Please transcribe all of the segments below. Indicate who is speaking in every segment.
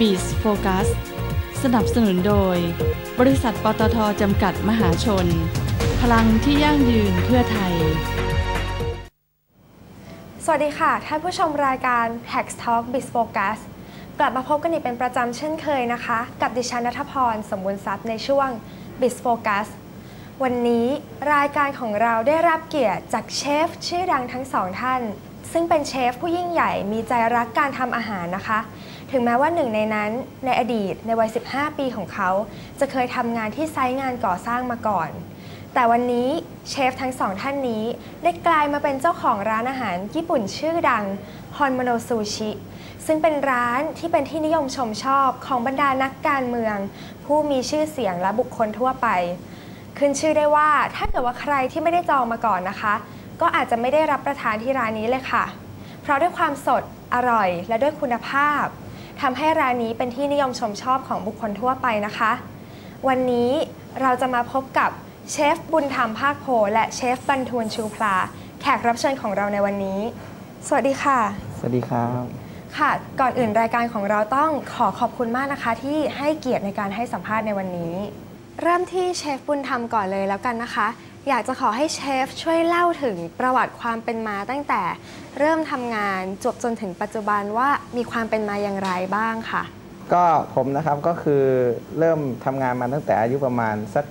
Speaker 1: b e a s Focus สนับสนุนโดย บริษัทปตทจำกัดมหาชน พลังที่ยั่งยืนเพื่อไทย
Speaker 2: สวัสดีค่ะ ท่านผู้ชมรายการ Tax Talk Biz Focus กลับมาพบกันอีกเป็นประจำเช่นเคยนะคะ กับดิฉันนัทพร สมบูรณ์ทรัพย์ในช่วง Biz Focus วันนี้รายการของเราได้รับเกียรติจากเชฟชื่อดังทั้งสองท่าน ซึ่งเป็นเชฟผู้ยิ่งใหญ่มีใจรักการทำอาหารนะคะ ถึงแม้ว่าหนึ่งในนั้นในอดีตในวัย 15 ปีของเขา จะเคยทำงานที่ไซต์งานก่อสร้างมาก่อน แต่วันนี้เชฟทั้งสองท่านนี้ ได้กลายมาเป็นเจ้าของร้านอาหารญี่ปุ่นชื่อดังฮอนโมโนซูชิซึ่งเป็นร้านที่เป็นที่นิยมชมชอบของบรรดานักการเมือง ผู้มีชื่อเสียงและบุคคลทั่วไป ขึ้นชื่อได้ว่าถ้าเกิดว่าใครที่ไม่ได้จองมาก่อนนะคะ ก็อาจจะไม่ได้รับประทานที่ร้านนี้เลยค่ะ เพราะด้วยความสดอร่อยและด้วยคุณภาพ ทำให้ร้านนี้เป็นที่นิยมชมชอบของบุคคลทั่วไปนะคะ วันนี้เราจะมาพบกับเชฟบุญธรรมภาคโพและเชฟบรรทูลชูพลา แขกรับเชิญของเราในวันนี้ สวัสดีค่ะ
Speaker 3: สวัสดีครับ
Speaker 2: ค่ะ ก่อนอื่นรายการของเราต้องขอขอบคุณมากนะคะ ที่ให้เกียรติในการให้สัมภาษณ์ในวันนี้ เริ่มที่เชฟบุญธรรมก่อนเลยแล้วกันนะคะ อยากจะขอให้เชฟช่วยเล่าถึงประวัติความเป็นมาตั้งแต่เริ่มทำงานจบจนถึงปัจจุบันว่ามีความเป็นมาอย่างไรบ้างค่ะ
Speaker 3: ก็ผมนะครับก็คือเริ่มทำงานมาตั้งแต่อายุประมาณสัก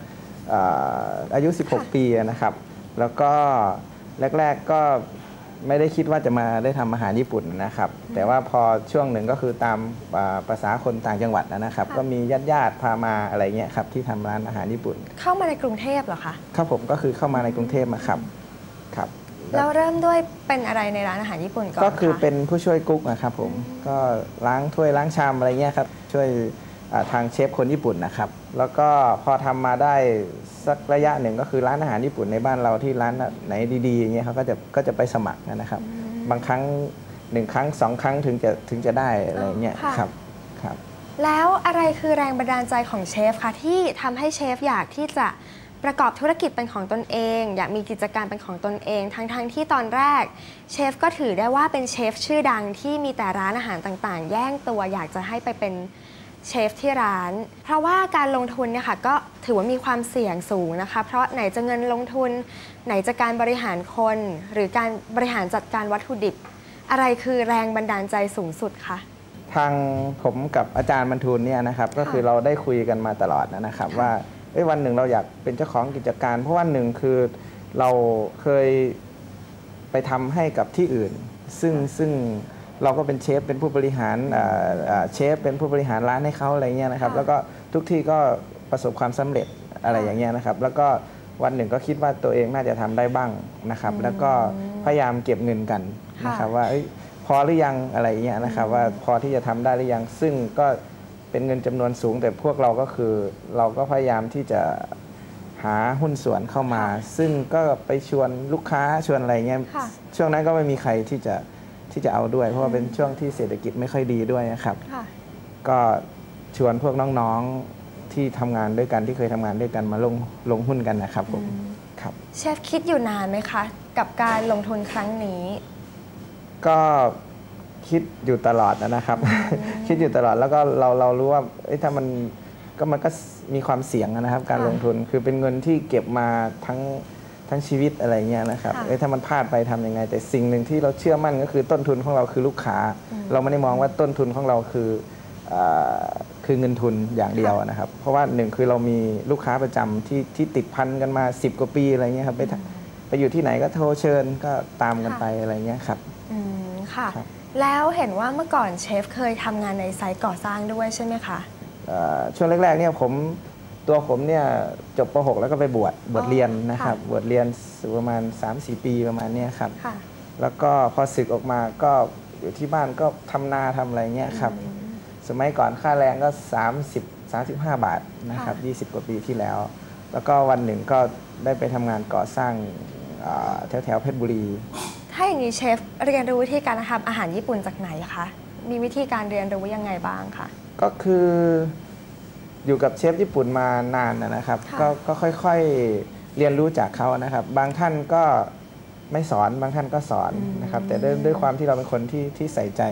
Speaker 3: อ่ออายุ 16 ปีนะครับ แล้วก็แรก ๆก็ ไม่ได้คิดว่าจะมาได้ทำอาหารญี่ปุ่นนะครับ แต่ว่าพอช่วงหนึ่งก็คือตามอ่าภาษาคนต่างจังหวัดนะครับ
Speaker 2: ค่ะ
Speaker 3: ก็มีญาติๆพามาอะไรเงี้ยครับที่ทำร้านอาหารญี่ปุ่น
Speaker 2: เข้ามาในกรุงเทพเหรอคะ
Speaker 3: ครับผมก็คือเข้ามาในกรุงเทพมาครับครับ
Speaker 2: แล้วเริ่มด้วยเป็นอะไรในร้านอาหารญี่ปุ่นก่อน
Speaker 3: ก็คือ
Speaker 2: คะ
Speaker 3: เป็นผู้ช่วยกุ๊กนะครับผมก็ล้างถ้วยล้างชามอะไรเงี้ยครับช่วยอ่า ทางเชฟคนญี่ปุ่นนะครับ แล้วก็พอทำมาได้สักระยะหนึ่งก็คือร้านอาหารญี่ปุ่นในบ้านเราที่ร้านไหนดีๆอย่างเงี้ยเขาก็จะก็จะไปสมัครนะครับ บางครั้งหนึ่งครั้งสองครั้งถึงจะถึงจะได้อะไรเงี้ย
Speaker 2: ค่ะ
Speaker 3: ครับครับ
Speaker 2: แล้วอะไรคือแรงบันดาลใจของเชฟคะที่ทำให้เชฟอยากที่จะประกอบธุรกิจเป็นของตนเอง อยากมีกิจการเป็นของตนเอง ทั้งๆที่ตอนแรกเชฟก็ถือได้ว่าเป็นเชฟชื่อดังที่มีแต่ร้านอาหารต่างๆ แย่งตัวอยากจะให้ไปเป็น เชฟที่ร้าน เพราะว่าการลงทุนเนี่ยค่ะก็ถือว่ามีความเสี่ยงสูงนะคะ เพราะไหนจะเงินลงทุน ไหนจะการบริหารคน หรือการบริหารจัดการวัตถุดิบ อะไรคือแรงบันดาลใจสูงสุดคะ
Speaker 3: ทางผมกับอาจารย์บรรทูลเนี่ยนะครับก็คือเราได้คุยกันมาตลอดนะครับว่าเอ้ยวันหนึ่งเราอยากเป็นเจ้าของกิจการ เพราะว่าหนึ่งคือเราเคยไปทำให้กับที่อื่น ซึ่งซึ่ง เราก็เป็นเชฟเป็นผู้บริหารอ่าอ่าเชฟเป็นผู้บริหารร้านให้เขาอะไรเงี้ยนะครับ
Speaker 2: ค่ะ
Speaker 3: แล้วก็ทุกที่ก็ประสบความสำเร็จอะไรอย่างเงี้ยนะครับ แล้วก็วันหนึ่งก็คิดว่าตัวเองน่าจะทำได้บ้างนะครับ แล้วก็พยายามเก็บเงินกันนะครับว่าเอ้ยพอหรือยังอะไรเงี้ยนะครับ ว่าพอที่จะทำได้หรือยัง ซึ่งก็เป็นเงินจำนวนสูง แต่พวกเราก็คือเราก็พยายามที่จะหาหุ้นส่วนเข้ามา ซึ่งก็ไปชวนลูกค้าชวนอะไรเงี้ย
Speaker 2: ค่ะ
Speaker 3: ช่วงนั้นก็ไม่มีใครที่จะ ที่จะเอาด้วย เพราะว่าเป็นช่วงที่เศรษฐกิจไม่ค่อยดีด้วยนะครับ
Speaker 2: ค่ะ
Speaker 3: ก็ชวนพวกน้องๆที่ทำงานด้วยกันที่เคยทำงานด้วยกันมาลงลงหุ้นกันนะครับผมครับ
Speaker 2: เชฟคิดอยู่นานไหมคะ กับการลงทุนครั้งนี้
Speaker 3: ก็คิดอยู่ตลอดนะครับ คิดอยู่ตลอดแล้วก็เราเรารู้ว่าเอ้ยถ้ามันก็มันก็มีความเสี่ยงนะครับ การ
Speaker 2: ค่ะ
Speaker 3: ลงทุนคือเป็นเงินที่เก็บมาทั้ง ทั้งชีวิตอะไรเงี้ยนะครับ
Speaker 2: ค่ะ
Speaker 3: เอ้ยถ้ามันพลาดไปทำยังไง แต่สิ่งหนึ่งที่เราเชื่อมั่นก็คือต้นทุนของเราคือลูกค้า เราไม่ได้มองว่าต้นทุนของเราคือเอ่อคือเงินทุนอย่างเดียวนะครับ เพราะว่าหนึ่งคือเรามีลูกค้าประจำที่ที่ติดพันกันมา 10 กว่าปีอะไรเงี้ยครับไปทำไปอยู่ที่ไหนก็โทรเชิญก็ตามกันไปอะไรเงี้ยครับ
Speaker 2: อืมค่ะ
Speaker 3: ครับ
Speaker 2: แล้วเห็นว่าเมื่อก่อนเชฟเคยทำงานในไซต์ก่อสร้างด้วยใช่ไหมคะ
Speaker 3: เอ่อช่วงแรกๆเนี่ยผม ตัวผมเนี่ยจบป .6 แล้วก็ไปบวชบวชเรียนนะครับ
Speaker 2: ค่ะ
Speaker 3: บวชเรียนประมาณ 3-4 ปีประมาณเนี้ยครับ
Speaker 2: ค่ะ
Speaker 3: แล้วก็พอศึกออกมาก็อยู่ที่บ้านก็ทำนาทำอะไรเงี้ยครับ สมัยก่อนค่าแรงก็ 30 35 บาทนะครับ 20 กว่าปีที่แล้ว แล้วก็วันหนึ่งก็ได้ไปทำงานก่อสร้างแถวแถวๆเพชรบุรี
Speaker 2: ถ้าอย่างนี้เชฟเรียนรู้วิธีการทำอาหารญี่ปุ่นจากไหนคะ มีวิธีการเรียนรู้ยังไงบ้างคะ
Speaker 3: ก็คือ อยู่กับเชฟญี่ปุ่นมานานนะนะครับ
Speaker 2: ค่ะ
Speaker 3: ก็ก็ค่อยๆเรียนรู้จากเขานะครับ บางท่านก็ไม่สอนบางท่านก็สอนนะครับ แต่ด้วยด้วยความที่เราเป็นคนที่ที่ใส่ใจ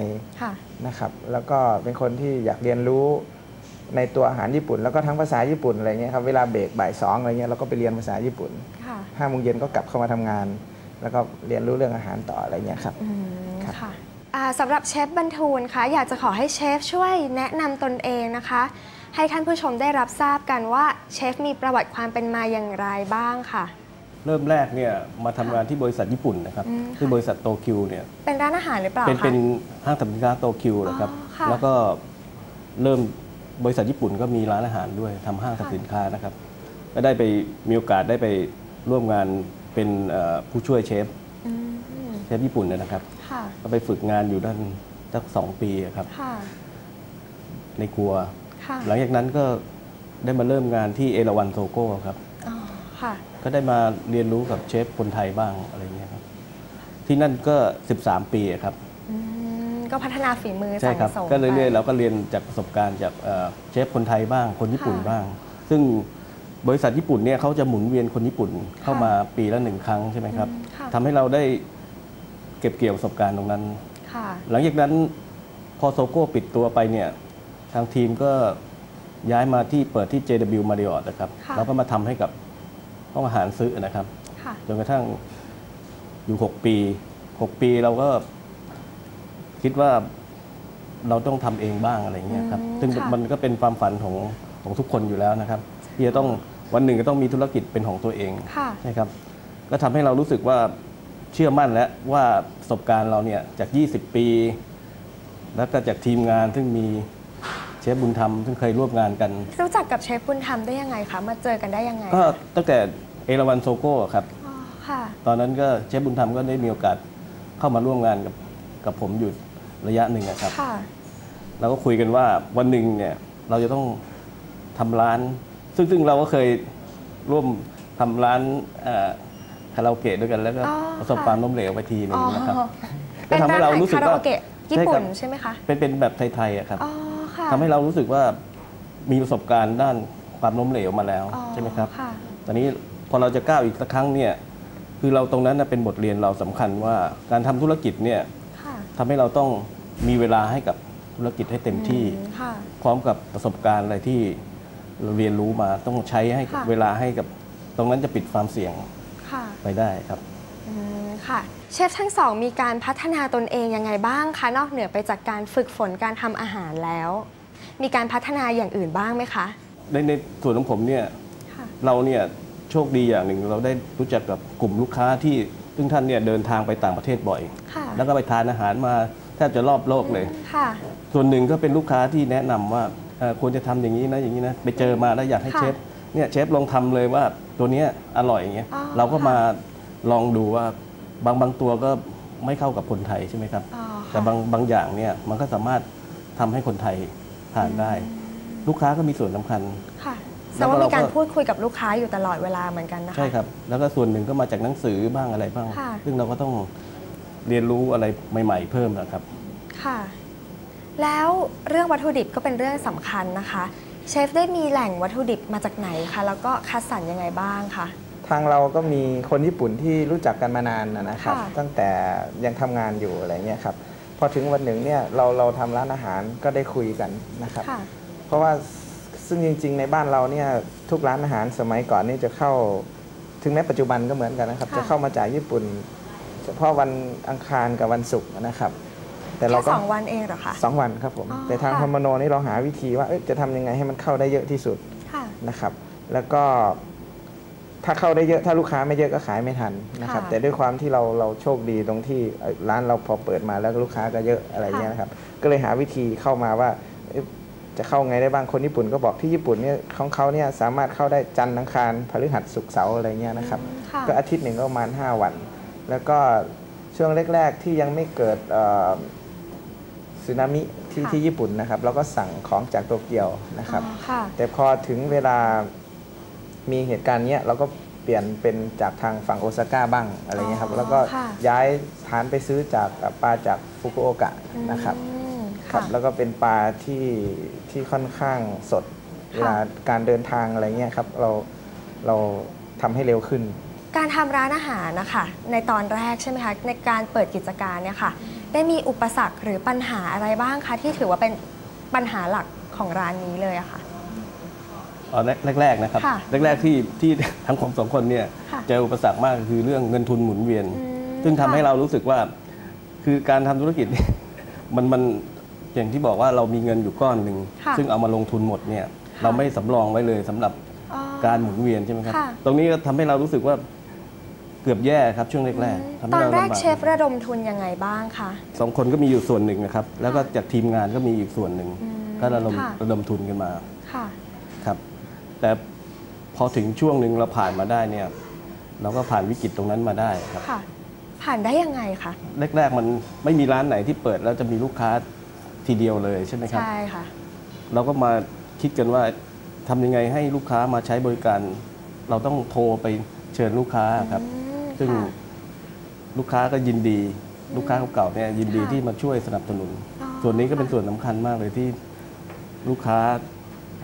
Speaker 2: ค่ะ
Speaker 3: นะครับ แล้วก็เป็นคนที่อยากเรียนรู้ในตัวอาหารญี่ปุ่น แล้วก็ทั้งภาษาญี่ปุ่นอะไรเงี้ยครับเวลาเบรกบ่ายสองอะไรเงี้ยเราก็ไปเรียนภาษาญี่ปุ่น
Speaker 2: ค่ะ
Speaker 3: ห้าโมงเย็นก็กลับเข้ามาทำงาน แล้วก็เรียนรู้เรื่องอาหารต่ออะไรเงี้ยครับ
Speaker 2: อืม
Speaker 3: ครับ
Speaker 2: ค่ะอ่าสำหรับเชฟบรรทูลคะอยากจะขอให้เชฟช่วยแนะนำตนเองนะคะ ให้ท่านผู้ชมได้รับทราบกันว่าเชฟมีประวัติความเป็นมาอย่างไรบ้างค่ะ
Speaker 4: เริ่มแรกเนี่ยมาทำงานที่บริษัทญี่ปุ่นนะครับ
Speaker 2: อืม
Speaker 4: ซึ่งบริษัทโตคิวเนี่ย
Speaker 2: เป็นร้านอาหารหรือเปล่า
Speaker 4: เป็น
Speaker 2: คะ
Speaker 4: เป็นห้างสรรพสินค้าโตคิวนะครับ
Speaker 2: อ๋อค่ะ
Speaker 4: แล้วก็เริ่มบริษัทญี่ปุ่นก็มีร้านอาหารด้วยทำห้างสรรพสินค้านะครับก็ได้ไปมีโอกาสได้ไปร่วมงานเป็นเอ่อผู้ช่วยเชฟ
Speaker 2: อืม
Speaker 4: เชฟญี่ปุ่นเนยนะครับ
Speaker 2: ค่ะ
Speaker 4: ก็ไปฝึกงานอยู่ด้านสักสองปีอะครับ
Speaker 2: ค่ะ
Speaker 4: ในครัว
Speaker 2: ค่ะ
Speaker 4: หลังจากนั้นก็ได้มาเริ่มงานที่เอราวันโซโก้ครับ
Speaker 2: อ๋อค่ะ
Speaker 4: ก็ได้มาเรียนรู้กับเชฟคนไทยบ้างอะไรเงี้ยครับที่นั่นก็ 13 ปีอะครับ
Speaker 2: อืมก็พัฒนาฝีมือ
Speaker 4: ใช่ครับ
Speaker 2: สั่งสม
Speaker 4: ก็เรื่อยๆ
Speaker 2: ไป
Speaker 4: เราก็เรียนจากประสบการณ์จากเอ่อเชฟคนไทยบ้าง คนญี่ปุ่น
Speaker 2: ค่ะ
Speaker 4: บ้าง ซึ่งบริษัทญี่ปุ่นเนี่ยเขาจะหมุนเวียนคนญี่ปุ่นเข้ามาปีละหนึ่งครั้งใช่ไหมครับ
Speaker 2: อืมค่ะ
Speaker 4: ทำให้เราได้เก็บเกี่ยวประสบการณ์ตรงนั้น
Speaker 2: ค่ะ
Speaker 4: หลังจากนั้นพอโซโก้ปิดตัวไปเนี่ย ทางทีมก็ย้ายมาที่เปิดที่ JW Marriott นะครับ
Speaker 2: ค่ะ
Speaker 4: แล้วก็มาทำให้กับห้องอาหารซื้อนะครับ
Speaker 2: ค่ะ
Speaker 4: จนกระทั่งอยู่ 6 ปี 6 ปีเราก็คิดว่าเราต้องทำเองบ้างอะไรเงี้ยครับ
Speaker 2: อืม
Speaker 4: ซึ่ง
Speaker 2: ค่ะ
Speaker 4: มันก็เป็นความฝันของของทุกคนอยู่แล้วนะครับ ที่จะต้องวันหนึ่งก็ต้องมีธุรกิจเป็นของตัวเอง
Speaker 2: ค่ะ
Speaker 4: นะครับ ก็ทำให้เรารู้สึกว่าเชื่อมั่นแล้วว่าประสบการณ์เราเนี่ยจาก 20 ปี แล้วก็จากทีมงานซึ่งมีเชฟบุญธรรมซึ่งเคยร่วมงานกัน
Speaker 2: รู้จักกับเชฟบุญธรรมได้ยังไงคะมาเจอกันได้ยังไง
Speaker 4: ก็ตั้งแต่เอราวันโซโก้ครับ
Speaker 2: อ๋อค่ะ
Speaker 4: ตอนนั้นก็เชฟบุญธรรมก็ได้มีโอกาสเข้ามาร่วมงานกับกับผมอยู่ระยะหนึ่งอะครับ
Speaker 2: ค่ะ
Speaker 4: เราก็คุยกันว่าวันหนึ่งเนี่ยเราจะต้องทำร้าน ซึ่งซึ่งเราก็เคยร่วมทำร้านเอ่อคาราโอเกะด้วยกันแล้วก็
Speaker 2: อ๋อ
Speaker 4: ประสบ
Speaker 2: ค่ะ
Speaker 4: ความล้มเหลวไปทีหนึ
Speaker 2: อ๋
Speaker 4: ง
Speaker 2: อ
Speaker 4: นะครับ
Speaker 2: เป็น
Speaker 4: ก็ทำให้
Speaker 2: ร้าน
Speaker 4: เรา
Speaker 2: อาหาร
Speaker 4: รู้สึก
Speaker 2: คารา
Speaker 4: ว่า
Speaker 2: โอเกะญี่
Speaker 4: ใช่
Speaker 2: ปุ่
Speaker 4: ครั
Speaker 2: น
Speaker 4: บ
Speaker 2: ใช่ไหมคะ
Speaker 4: เป็นเป็นแบบไทยๆอะครับ
Speaker 2: อ๋อค่ะ
Speaker 4: ทำให้เรารู้สึกว่ามีประสบการณ์ด้านความล้มเหลวมาแล้ว
Speaker 2: อ๋อ
Speaker 4: ใช่ไหมครับ
Speaker 2: ค่ะ
Speaker 4: ตอนนี้พอเราจะก้าวอีกสักครั้งเนี่ยคือเราตรงนั้นนะเป็นบทเรียนเราสำคัญว่าการทำธุรกิจเนี่ย
Speaker 2: ค่ะ
Speaker 4: ทำให้เราต้องมีเวลาให้กับธุรกิจให้เต็มที่
Speaker 2: อืมค่ะ
Speaker 4: พร้อมกับประสบการณ์อะไรที่เราเรียนรู้มาต้องใช้ให้
Speaker 2: ค่ะ
Speaker 4: เวลาให้กับ ตรงนั้นจะปิดความเสี่ยง
Speaker 2: ค่ะ
Speaker 4: ไปได้ครับ
Speaker 2: อืม ค่ะ เชฟทั้งสองมีการพัฒนาตนเองยังไงบ้างคะ นอกเหนือไปจากการฝึกฝนการทำอาหารแล้ว มีการพัฒนาอย่างอื่นบ้างไหมคะ
Speaker 4: ในในส่วนของผมเนี่ย
Speaker 2: ค่ะ
Speaker 4: เราเนี่ยโชคดีอย่างหนึ่งเราได้รู้จักกับกลุ่มลูกค้าที่ซึ่งท่านเนี่ยเดินทางไปต่างประเทศบ่อย
Speaker 2: ค่ะ
Speaker 4: แล้วก็ไปทานอาหารมาแทบจะรอบโลกเลย
Speaker 2: ค่ะ
Speaker 4: ส่วนหนึ่งก็เป็นลูกค้าที่แนะนำว่าเอ่อควรจะทำอย่างนี้นะอย่างนี้นะไปเจอมาแล้วอยากให้
Speaker 2: ค่ะ
Speaker 4: เชฟเนี่ยเชฟลองทำเลยว่าตัวเนี้ยอร่อยอย่างเงี้ย
Speaker 2: อ๋อ
Speaker 4: เราก็
Speaker 2: ค่ะ
Speaker 4: มา ลองดูว่าบางบางตัวก็ไม่เข้ากับคนไทยใช่ไหมครับ
Speaker 2: อ๋อ
Speaker 4: แต่
Speaker 2: ค่ะ
Speaker 4: บางบางอย่างเนี่ยมันก็สามารถทำให้คนไทยทานได้ ลูกค้าก็มีส่วนสำคัญ
Speaker 2: ค่ะ
Speaker 4: แล้
Speaker 2: แต่
Speaker 4: วก็
Speaker 2: ว่ามีการ
Speaker 4: เราก็
Speaker 2: พูดคุยกับลูกค้าอยู่ตลอดเวลาเหมือนกันนะคะ
Speaker 4: ใช่ครับ แล้วก็ส่วนหนึ่งก็มาจากหนังสือบ้างอะไรบ้าง
Speaker 2: ค่ะ
Speaker 4: ซึ่งเราก็ต้องเรียนรู้อะไรใหม่ ๆ เพิ่มนะครับ
Speaker 2: ค่ะ แล้วเรื่องวัตถุดิบก็เป็นเรื่องสำคัญนะคะ เชฟได้มีแหล่งวัตถุดิบมาจากไหนคะ แล้วก็คัดสรรยังไงบ้างคะ
Speaker 3: ทางเราก็มีคนญี่ปุ่นที่รู้จักกันมานานนะนะครับ
Speaker 2: ค่ะ
Speaker 3: ตั้งแต่ยังทำงานอยู่อะไรเงี้ยครับพอถึงวันหนึ่งเนี่ยเราเราทำร้านอาหารก็ได้คุยกันนะครับ
Speaker 2: ค่ะ
Speaker 3: เพราะว่าซึ่งจริง ๆ ในบ้านเราเนี่ยทุกร้านอาหารสมัยก่อนนี่จะเข้าถึงแม้ปัจจุบันก็เหมือนกันนะครับ
Speaker 2: ค่ะ
Speaker 3: จะเข้ามาจากญี่ปุ่น เฉพาะวันอังคารกับวันศุกร์นะครับ แต่เรา
Speaker 2: แค่
Speaker 3: ก็
Speaker 2: สองวันเองเหรอคะ
Speaker 3: สองวันครับผม
Speaker 2: อ๋อ
Speaker 3: แต่ทาง
Speaker 2: ค่ะ
Speaker 3: คอมมโนนี่เราหาวิธีว่าเอ้ยจะทำยังไงให้มันเข้าได้เยอะที่สุด
Speaker 2: ค่ะ
Speaker 3: นะครับ แล้วก็ ถ้าเข้าได้เยอะถ้าลูกค้าไม่เยอะก็ขายไม่ทันนะครับ
Speaker 2: ค่ะ
Speaker 3: แต่ด้วยความที่เราเราโชคดีตรงที่เอ่อร้านเราพอเปิดมาแล้วลูกค้าก็เยอะอะไรเงี้ยนะครับก็เลยหาวิธีเข้ามาว่าเอ๊ะจะเข้าไงได้บ้างคนญี่ปุ่นก็บอกที่ญี่ปุ่นเนี่ยของเขาเนี่ยสามารถเข้าได้จันทร์อังคารพฤหัสศุกร์เสาร์อะไรเงี้ยนะครับ
Speaker 2: ค่ะ
Speaker 3: ก็อาทิตย์หนึ่งก็ประมาณ 5 วัน แล้วก็ช่วงแรก ๆ ที่ยังไม่เกิดเอ่อสึนามิที่
Speaker 2: ค่ะ
Speaker 3: ที่ญี่ปุ่นนะครับ เราก็สั่งของจากโตเกียวนะครับ
Speaker 2: อ๋อค่ะ
Speaker 3: แต่พอถึงเวลา มีเหตุการณ์เนี้ยเราก็เปลี่ยนเป็นจากทางฝั่งโอซาก้าบ้างอะไรเงี้ยครับ
Speaker 2: อ๋อ
Speaker 3: แล้วก็
Speaker 2: ค่ะ
Speaker 3: ย้ายฐานไปซื้อจากเอ่อปลาจากฟุกุโอกะนะครับ
Speaker 2: อืม
Speaker 3: ครับ
Speaker 2: ค่ะ
Speaker 3: แล้วก็เป็นปลาที่ที่ค่อนข้างสดเวลาการเดินทางอะไรเงี้ยครับเราเราทำให้เร็วขึ้น
Speaker 2: การทำร้านอาหารนะคะในตอนแรกใช่ไหมคะในการเปิดกิจการเนี่ยค่ะ ได้มีอุปสรรคหรือปัญหาอะไรบ้างคะที่ถือว่าเป็นปัญหาหลักของร้านนี้เลยอะค่ะ
Speaker 4: อ๋อ แรกๆนะครับ
Speaker 2: ค่ะ
Speaker 4: แรกๆที่ที่ทั้งผมสองคนเนี่ย
Speaker 2: ค่ะ
Speaker 4: เจออุปสรรคมากคือเรื่องเงินทุนหมุนเวียน
Speaker 2: อืม
Speaker 4: ซึ่งทำให้
Speaker 2: ค่ะ
Speaker 4: เรารู้สึกว่า คือการทำธุรกิจมันมันอย่างที่บอกว่าเรามีเงินอยู่ก้อนหนึ่ง
Speaker 2: ค่ะ
Speaker 4: ซึ่งเอามาลงทุนหมดเนี่ยเราไม่สำรองไว้เลยสำหรับ
Speaker 2: อ๋อ
Speaker 4: การหมุนเวียนใช่ไหมครับ
Speaker 2: ค่ะ
Speaker 4: ตรงนี้ก็ทำให้เรารู้สึกว่าเกือบแย่ครับช่วงแรกๆทำ
Speaker 2: ต
Speaker 4: ให้
Speaker 2: อน
Speaker 4: เรา
Speaker 2: แรก
Speaker 4: ลำบาก
Speaker 2: เชฟระดมทุนยังไงบ้างคะ
Speaker 4: สองคนก็มีอยู่ส่วนหนึ่งนะครับ แล้วก็จากทีมงานก็มีอีกส่วนหนึ่ง
Speaker 2: อืม
Speaker 4: ก็ระดม
Speaker 2: ค่ะ
Speaker 4: ระดมทุนกันมา
Speaker 2: ค่ะ
Speaker 4: ครับ แต่พอถึงช่วงหนึ่งเราผ่านมาได้เนี่ยเราก็ผ่านวิกฤตตรงนั้นมาได้ครับ
Speaker 2: ค่ะ ผ่านได้ยังไงคะ
Speaker 4: แรกๆมันไม่มีร้านไหนที่เปิดแล้วจะมีลูกค้าทีเดียวเลยใช่ไหมครับ
Speaker 2: ใช่ค่ะ
Speaker 4: เราก็มาคิดกันว่าทำยังไงให้ลูกค้ามาใช้บริการ เราต้องโทรไปเชิญลูกค้าครับ
Speaker 2: อืม
Speaker 4: ซึ่ง
Speaker 2: ค่ะ
Speaker 4: ลูกค้าก็ยินดี ลูกค้าเก่าๆเนี่ยยินดี
Speaker 2: ค่ะ
Speaker 4: ที่มาช่วยสนับสนุน
Speaker 2: อ๋อ
Speaker 4: ส่วนนี้ก็เป็นส่วนสำคัญมากเลยที่ลูกค้า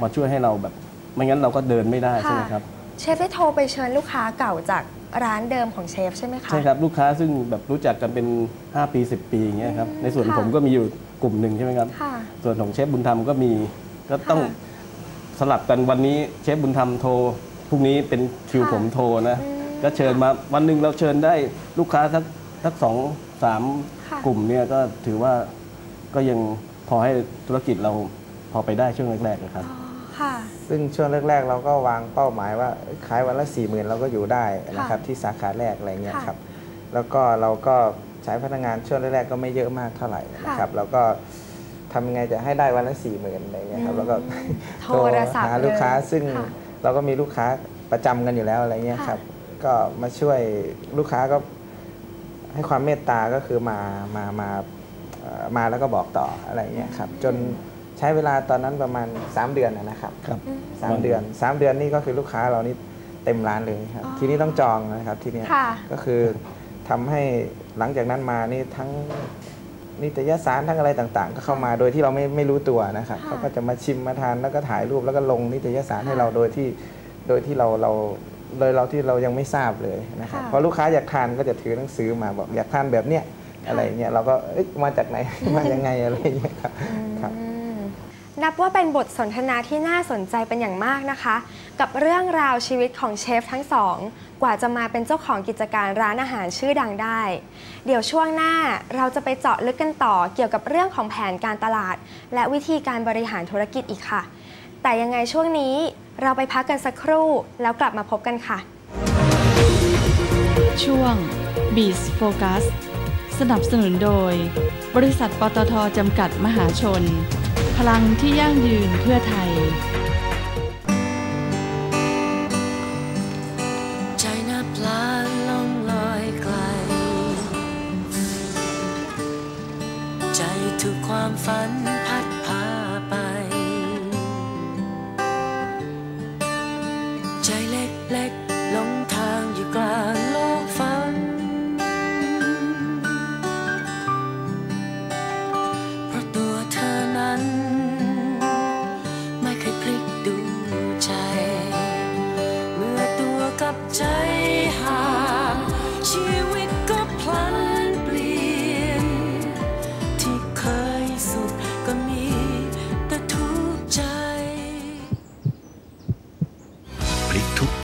Speaker 4: มาช่วยให้เราแบบ ไม่งั้นเราก็เดินไม่ได้ใช่ไหมครับ
Speaker 2: เชฟได้โทรไปเชิญลูกค้าเก่าจากร้านเดิมของเชฟใช่ไหมคะ
Speaker 4: ใช่ครับ ลูกค้าซึ่งแบบรู้จักกันเป็น 5 ปี 10 ปีอย่างเงี้ยครับ
Speaker 2: อืม
Speaker 4: ในส่วน
Speaker 2: ค่ะ
Speaker 4: ผมก็มีอยู่กลุ่มหนึ่งใช่ไหมครับ
Speaker 2: ค่ะ
Speaker 4: ส่วนของเชฟบุญธรรมก็มีก็ต้อง
Speaker 2: ค่ะ
Speaker 4: สลับกันวันนี้เชฟบุญธรรมโทรพรุ่งนี้เป็นคิว
Speaker 2: ค่ะ
Speaker 4: ผมโทรนะ
Speaker 2: อืม
Speaker 4: ก็เชิญมาวันหนึ่งเราเชิญได้ลูกค้าสักสักสองสาม
Speaker 2: ค่ะ
Speaker 4: กลุ่มเนี่ยก็ถือว่าก็ยังพอให้ธุรกิจเราพอไปได้ช่วงแรกๆนะครับ
Speaker 2: อ๋อค่ะ
Speaker 3: ซึ่งช่วงแรก ๆ เราก็วางเป้าหมายว่าเอ้ยขายวันละ4ี่หมื่นเราก็อยู่ได้นะครับที่สาขาแรกอะไรเงี้ย
Speaker 2: ค่ะ
Speaker 3: ครับแล้วก็เราก็ใช้พนักงานช่วงแรกๆก็ไม่เยอะมากเท่าไหร่นะครับแล้วก็ทำยังไงจะให้ได้วันละ4ี่หมื่นอะไรเงี้ยครับแล้วก็
Speaker 2: โทรศัพท์
Speaker 3: หาลูกค้า
Speaker 2: เลย
Speaker 3: ซึ่ง
Speaker 2: ค่ะ
Speaker 3: เราก็มีลูกค้าประจำกันอยู่แล้วอะไรเงี้ย
Speaker 2: ค่ะ
Speaker 3: ครับ ก็มาช่วยลูกค้าก็ให้ความเมตตาก็คือมามามาเอ่อมาแล้วก็บอกต่ออะไรเงี้ยครับ จน ใช้เวลาตอนนั้นประมาณ 3 เดือนนะนะครับ
Speaker 4: ครับ
Speaker 3: สามเดือนสามเดือนนี่ก็คือลูกค้าเรานี่เต็มร้านเลยครับ
Speaker 2: อ๋อ
Speaker 3: ทีนี้ต้องจองนะครับทีเนี้ย
Speaker 2: ค่ะ
Speaker 3: ก็คือทำให้หลังจากนั้นมานี่ทั้งนิตยสารทั้งอะไรต่างๆ ก็เข้ามาโดยที่เราไม่ไม่รู้ตัวนะครับ
Speaker 2: ค่ะ
Speaker 3: เขาก็จะมาชิมมาทานแล้วก็ถ่ายรูปแล้วก็ลงนิตยสารให้
Speaker 2: ค่ะ
Speaker 3: เราโดยที่โดยที่เราเราโดยเราที่เรายังไม่ทราบเลยนะครับ
Speaker 2: ค่ะ
Speaker 3: พอลูกค้าอยากทานก็จะถือหนังสือมาบอกอยากทานแบบเนี้ยอะไรเงี้ยเราก็เอ๊ะมาจากไหนมายังไงอะไรเงี้ยครับครับ
Speaker 2: อืม นับว่าเป็นบทสนทนาที่น่าสนใจเป็นอย่างมากนะคะ กับเรื่องราวชีวิตของเชฟทั้งสอง กว่าจะมาเป็นเจ้าของกิจการร้านอาหารชื่อดังได้ เดี๋ยวช่วงหน้าเราจะไปเจาะลึกกันต่อเกี่ยวกับเรื่องของแผนการตลาด และวิธีการบริหารธุรกิจอีกค่ะ แต่ยังไงช่วงนี้เราไปพักกันสักครู่แล้วกลับมาพบกันค่ะ
Speaker 1: ช่วง b e a s Focus สนับสนุนโดย บริษัทปตทจำกัดมหาชน พลังที่ยั่งยืนเพื่อไทย